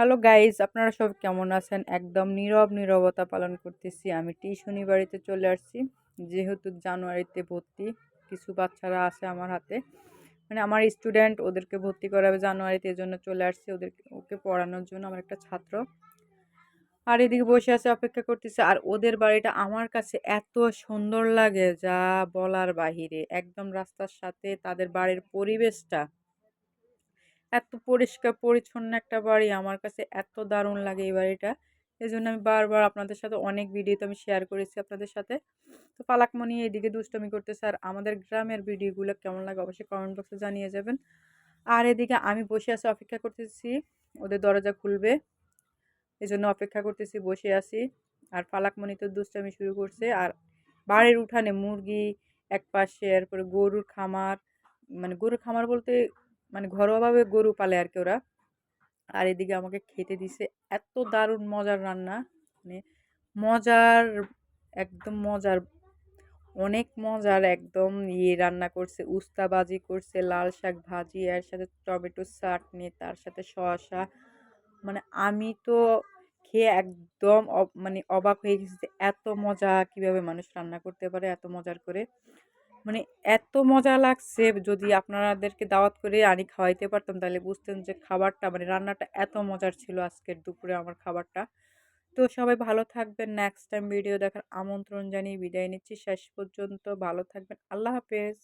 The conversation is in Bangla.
হ্যালো গাইজ আপনারা সব কেমন আছেন? একদম নীরব নীরবতা পালন করতেছি। আমি টিউশনি বাড়িতে চলে আসছি। যেহেতু জানুয়ারিতে ভর্তি, কিছু বাচ্চারা আছে আমার হাতে। মানে আমার স্টুডেন্ট ওদেরকে ভর্তি করাবে জানুয়ারিতে এই জন্য চলে আসছি ওদের, ওকে পড়ানোর জন্য আমার একটা ছাত্র। আর এদিকে বসে আছে, অপেক্ষা করতেছে। আর ওদের বাড়িটা আমার কাছে এত সুন্দর লাগে, যা বলার বাহিরে। একদম রাস্তার সাথে তাদের বাড়ির পরিবেশটা। এত পরিষ্কার, পরিচ্ছন্ন একটা বাড়ি আমার কাছে এত দারুণ লাগে এই বাড়িটা। এই জন্য আমি বারবার আপনাদের সাথে অনেক ভিডিওতে আমি শেয়ার করেছি আপনাদের সাথে। তো পালাকমণি এইদিকে দুষ্টমি করতেছে আর আমাদের গ্রামের ভিডিওগুলো কেমন লাগে অবশ্যই কমেন্ট বক্সে জানিয়ে যাবেন। আর এদিকে আমি বসে আছি, অপেক্ষা করতেছি, ওদের দরজা খুলবে। এই জন্য অপেক্ষা করতেছি, বসে আছি। আর পালাকমণি তো দুষ্টামি শুরু করছে আর বাড়ির উঠানে মুরগি এক পাশে এরপরে গরুর খামার। মানে গরুর খামার বলতে মানে ঘরোয়াভাবে গরু পালে আর কি ওরা। আর এদিকে আমাকে খেতে দিছে। এত দারুণ মজার রান্না। মানে মজার, একদম মজার। অনেক মজার একদম ইয়ে রান্না করছে। উস্তা ভাজি করছে, লাল শাক ভাজি, এর সাথে টমেটো চাটনি, তার সাথে শসা। মানে আমি তো খেয়ে একদম মানে অবাক হয়ে গেছি যে এত মজা কীভাবে মানুষ রান্না করতে পারে, এত মজার করে। মানে এত মজা লাগছে যদি আপনাদেরকে দাওয়াত করে আনি খাওয়াইতে পারতাম, তাহলে বুঝতেন যে খাবারটা মানে রান্নাটা এত মজার ছিল আজকের দুপুরে আমার খাবারটা। তো সবাই ভালো থাকবেন নেক্সট টাইম ভিডিও দেখার আমন্ত্রণ জানিয়ে বিদায় নিচ্ছি। শেষ পর্যন্ত ভালো থাকবেন। আল্লাহ হাফেজ।